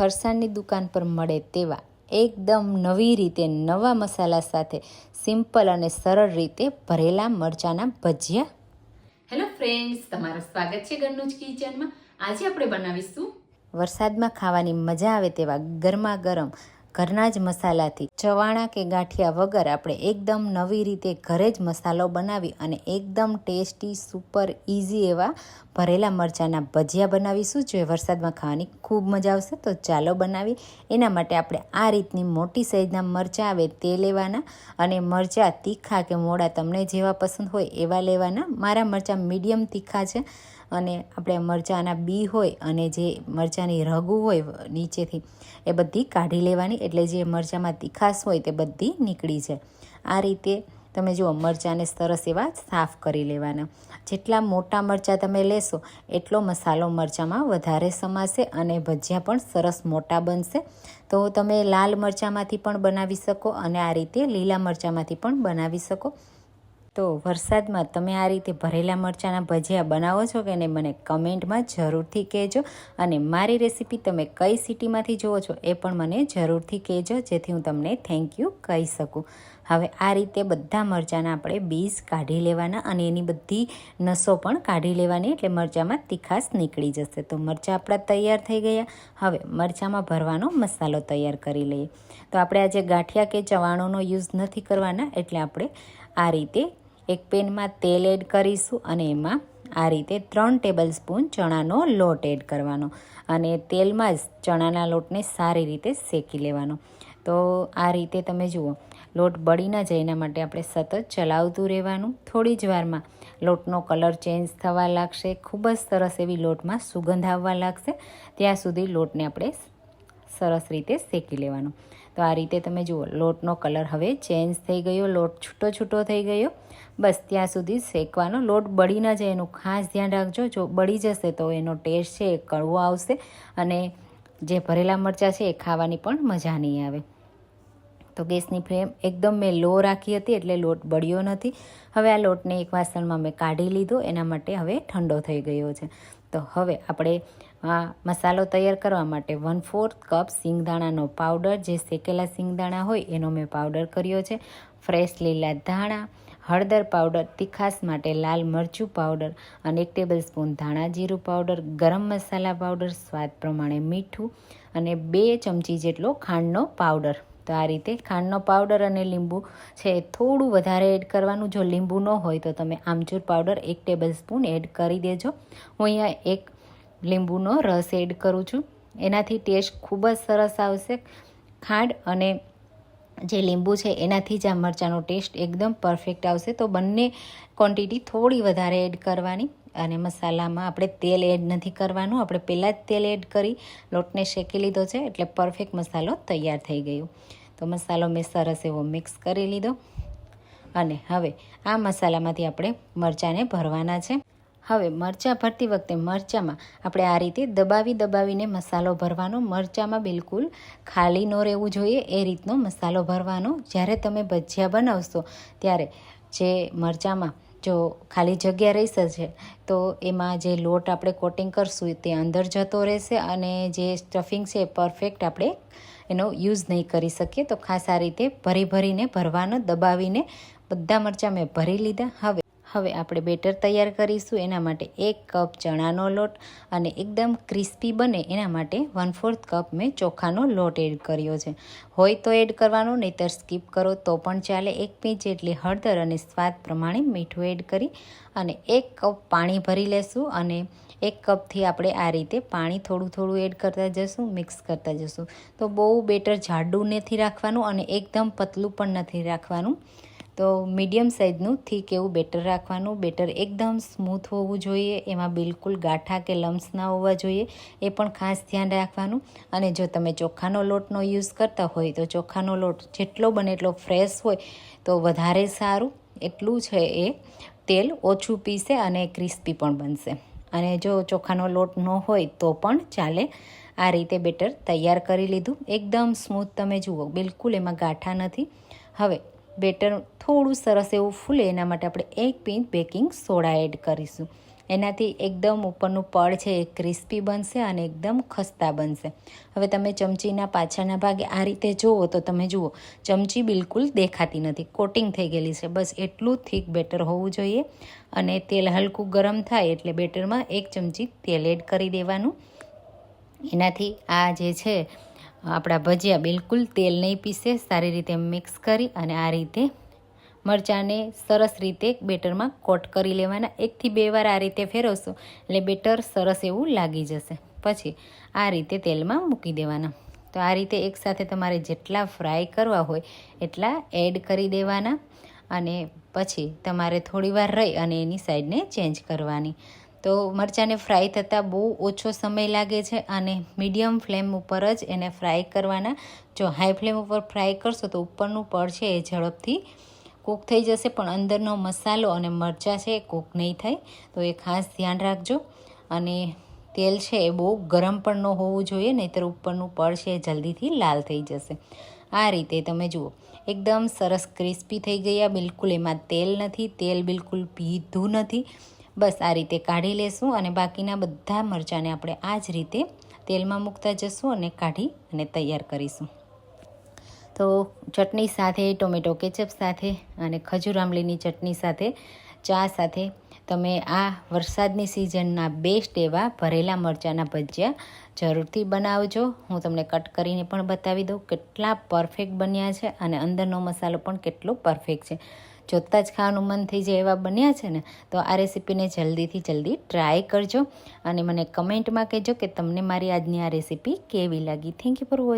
ફરસાણની દુકાન પર મળે તેવા એકદમ નવી રીતે નવા મસાલા સાથે સિમ્પલ અને સરળ રીતે ભરેલા મરચાંના ભજીયા. હેલો ફ્રેન્ડ્સ તમારું સ્વાગત છે ઘરનું જ કિચનમાં. આજે આપણે બનાવીશું વરસાદમાં ખાવાની મજા આવે તેવા ગરમા ગરમ ઘરના જ મસાલાથી. ચવાણા કે ગાંઠિયા વગર આપણે એકદમ નવી રીતે ઘરે જ મસાલો બનાવી અને એકદમ ટેસ્ટી, સુપર ઇઝી એવા ભરેલા મરચાંના ભજીયા બનાવીશું જે વરસાદમાં ખાવાની ખૂબ મજા આવશે. તો ચાલો બનાવી એના માટે આપણે આ રીતની મોટી સાઈઝના મરચાં આવે તે લેવાના અને મરચાં તીખા કે મોડા તમને જેવા પસંદ હોય એવા લેવાના. મારા મરચાં મીડિયમ તીખા છે. અને આપણે મરચાંના બી હોય અને જે મરચાંની રગુ હોય નીચેથી, એ બધી કાઢી લેવાની. એટલે જે મરચાંમાં તીખાશ હોય તે બધી નીકળી જાય. આ રીતે તમે જુઓ, મરચાંને સરસ એવા સાફ કરી લેવાના. જેટલા મોટા મરચાં તમે લેશો, એટલો મસાલો મરચાંમાં વધારે સમાશે અને ભજીયા પણ સરસ મોટા બનશે. તો તમે લાલ મરચાંમાંથી પણ બનાવી શકો અને આ રીતે લીલા મરચાંમાંથી પણ બનાવી શકો. તો વરસાદમાં તમે આ રીતે ભરેલા મરચાંના ભજીયા બનાવો છો કે નહીં મને કમેન્ટમાં જરૂરથી કહેજો. અને મારી રેસીપી તમે કઈ સિટીમાંથી જુઓ છો એ પણ મને જરૂરથી કહેજો, જેથી હું તમને થેન્ક યુ કહી શકું. હવે આ રીતે બધા મરચાંના આપણે બીજ કાઢી લેવાના અને એની બધી નસો પણ કાઢી લેવાની એટલે મરચાંમાં તીખાશ નીકળી જશે. તો મરચાં આપણા તૈયાર થઈ ગયા. હવે મરચાંમાં ભરવાનો મસાલો તૈયાર કરી લઈએ. તો આપણે આજે ગાંઠિયા કે ચવાણોનો યુઝ નથી કરવાના એટલે આપણે આ રીતે એક પેનમાં તેલ એડ કરીશું અને એમાં આ રીતે ત્રણ ટેબલ સ્પૂન ચણાનો લોટ એડ કરવાનો અને તેલમાં જ ચણાના લોટને સારી રીતે શેકી લેવાનો. તો આ રીતે તમે જુઓ, લોટ બળી ન જાય એના માટે આપણે સતત ચલાવતું રહેવાનું. થોડી જ વારમાં લોટનો કલર ચેન્જ થવા લાગશે, ખૂબ જ સરસ એવી લોટમાં સુગંધ આવવા લાગશે. ત્યાં સુધી લોટને આપણે સરસ રીતે શેકી લેવાનો. તો આ રીતે તમે જુઓ, લોટનો કલર હવે ચેન્જ થઈ ગયો, લોટ છૂટો છૂટો થઈ ગયો. બસ ત્યાં સુધી શેકવાનો. લોટ બળી ન જાય એનું ખાસ ધ્યાન રાખજો. જો બળી જશે તો એનો ટેસ્ટ છે એ કડવો આવશે અને જે ભરેલા મરચાં છે એ ખાવાની પણ મજા નહીં આવે. તો ગેસની ફ્લેમ એકદમ મેં લો રાખી હતી એટલે લોટ બળ્યો નથી. હવે આ લોટને એક વાસણમાં મેં કાઢી લીધો, એના માટે હવે ઠંડો થઈ ગયો છે. તો હવે આપણે આ મસાલો તૈયાર કરવા માટે વન ફોર્થ કપ સિંગદાણાનો પાવડર જે શેકેલા સિંગદાણા હોય એનો મેં પાવડર કર્યો છે. ફ્રેશ લીલા ધાણા, હળદર પાવડર તીખાસ માટે લાલ મરચું પાવડર અને એક ટેબલ સ્પૂન ધાણા જીરું પાવડર ગરમ મસાલા પાવડર સ્વાદ પ્રમાણે મીઠું અને બે ચમચી જેટલો ખાંડનો પાવડર તો આ રીતે ખાંડનો પાવડર અને લીંબુ છે થોડું વધારે એડ કરવાનું. જો લીંબુ ન હોય તો તમે આમચૂર પાવડર એક ટેબલ સ્પૂન એડ કરી દેજો. હું અહીંયા એક લીંબુનો રસ એડ કરું છું. એનાથી ટેસ્ટ ખૂબ જ સરસ આવશે. ખાંડ અને જે લીંબુ છે, એનાથી જ આ મરચાંનો ટેસ્ટ એકદમ પરફેક્ટ આવશે. તો બંને ક્વોન્ટિટી થોડી વધારે એડ કરવાની અને મસાલામાં આપણે તેલ એડ નથી કરવાનું. આપણે પહેલાં જ તેલ એડ કરી, લોટને શેકી લીધો છે, એટલે પરફેક્ટ મસાલો તૈયાર થઈ ગયો. તો મસાલો મેં સરસ એવો મિક્સ કરી લીધો. અને હવે આ મસાલામાંથી આપણે મરચાંને ભરવાના છે. હવે મરચાં ભરતી વખતે મરચાંમાં આપણે આ રીતે દબાવી દબાવીને મસાલો ભરવાનો. મરચાંમાં બિલકુલ ખાલી ન રહેવું જોઈએ. એ રીતનો મસાલો ભરવાનો. જ્યારે તમે ભજીયા બનાવશો, ત્યારે જે મરચાંમાં જો ખાલી જગ્યા રહી છે તો એમાં જે લોટ આપણે કોટિંગ કરશું તે અંદર જતો રહેશે અને જે સ્ટફિંગ છે એ પરફેક્ટ આપણે એનો યુઝ નહીં કરી શકીએ. તો ખાસ આ રીતે ભરી ભરીને, ભરવાનો દબાવીને બધા મરચાં મેં ભરી લીધા. હવે હવે આપણે બેટર તૈયાર કરીશું. એના માટે એક કપ ચણાનો લોટ અને એકદમ ક્રિસ્પી બને એના માટે વન ફોર્થ કપ મેં ચોખાનો લોટ એડ કર્યો છે. હોય તો એડ કરવાનો, નહીંતર સ્કીપ કરો તો પણ ચાલે. એક પીંચ જેટલી હળદર અને સ્વાદ પ્રમાણે મીઠું એડ કરી અને એક કપ પાણી ભરી લેશું અને એક કપથી આપણે આ રીતે પાણી થોડું થોડું એડ કરતા જશું મિક્સ કરતા જશું. તો બહુ બેટર જાડું નથી રાખવાનું અને એકદમ પતલું પણ નથી રાખવાનું. તો મીડિયમ સાઇઝનું થીક એવું બેટર રાખવાનું બેટર એકદમ સ્મૂથ હોવું જોઈએ, એમાં બિલકુલ ગાંઠા કે લમ્સ ના હોવા જોઈએ, એ પણ ખાસ ધ્યાન રાખવાનું. અને જો તમે ચોખાનો લોટનો યુઝ કરતા હોય, તો ચોખાનો લોટ જેટલો બને એટલો ફ્રેશ હોય, તો વધારે સારું. એટલું છે એ તેલ ઓછું પીશે અને ક્રિસ્પી પણ બનશે. અને જો ચોખાનો લોટ ન હોય, તો પણ ચાલે. આ રીતે બેટર તૈયાર કરી લીધું. એકદમ સ્મૂથ તમે જુઓ, બિલકુલ એમાં ગાંઠા નથી. હવે બેટર થોડું સરસ એવું ફૂલે, એના માટે આપણે એક પિંચ બેકિંગ સોડા એડ કરીશું. એનાથી એકદમ ઉપરનું પડ છે એ ક્રિસ્પી બનશે અને એકદમ ખસ્તા બનશે. હવે તમે ચમચીના પાછળના ભાગે આ રીતે જુઓ તો તમે જુઓ, ચમચી બિલકુલ દેખાતી નથી. કોટિંગ થઈ ગયેલી છે. બસ એટલું થીક બેટર હોવું જોઈએ અને તેલ હલકું ગરમ થાય એટલે બેટરમાં એક ચમચી તેલ એડ કરી દેવાનું. એનાથી આ જે છે, આપણા ભજીયા બિલકુલ તેલ નહીં પીસે, સારી રીતે મિક્સ કરી અને આ રીતે મરચાંને સરસ રીતે બેટરમાં કોટ કરી લેવાના. એકથી બે વાર આ રીતે ફેરવશો, એટલે બેટર સરસ એવું લાગી જશે. પછી આ રીતે તેલમાં મૂકી દેવાના. તો આ રીતે એકસાથે તમારે જેટલા ફ્રાય કરવા હોય એટલા એડ કરી દેવાના અને પછી તમારે થોડી વાર રહી અને એની સાઈડને ચેન્જ કરવાની. તો મરચાંને ફ્રાય થતાં બહુ ઓછો સમય લાગે છે અને મીડિયમ ફ્લેમ ઉપર જ એને ફ્રાય કરવાના. જો હાઈ ફ્લેમ ઉપર ફ્રાય કરશો તો ઉપરનું પડ છે એ ઝડપથી કૂક થઈ જશે, પણ અંદરનો મસાલો અને મરચાં છે એ કૂક નહીં થાય. તો એ ખાસ ધ્યાન રાખજો. અને તેલ છે એ બહુ ગરમ પણ ન હોવું જોઈએ, નહીંતર ઉપરનું પડ છે એ જલ્દીથી લાલ થઈ જશે. આ રીતે તમે જુઓ, એકદમ સરસ ક્રિસ્પી થઈ ગયા, બિલકુલ એમાં તેલ નથી, તેલ બિલકુલ પીધું નથી. બસ આ રીતે કાઢી લેશું અને બાકીના બધા મરચાંને આપણે આ જ રીતે તેલમાં મૂકતા જશું અને કાઢી અને તૈયાર કરીશું. તો ચટણી સાથે, ટોમેટો કેચઅપ સાથે અને ખજૂર આંબલીની ચટણી સાથે, ચા સાથે. તમે આ વરસાદની સિઝનના બેસ્ટ એવા ભરેલા મરચાંના ભજીયા જરૂરથી બનાવજો. હું તમને કટ કરીને પણ બતાવી દઉં કેટલા પરફેક્ટ બન્યા છે અને અંદરનો મસાલો પણ કેટલો પરફેક્ટ છે. જોતાં જ ખાવાનું મન થઈ જાય એવા બન્યા છે ને, તો આ રેસીપીને જલ્દીથી જલ્દી ટ્રાય કરજો અને મને કમેન્ટમાં કહેજો કે તમને મારી આજની આ રેસીપી કેવી લાગી. Thank you for watching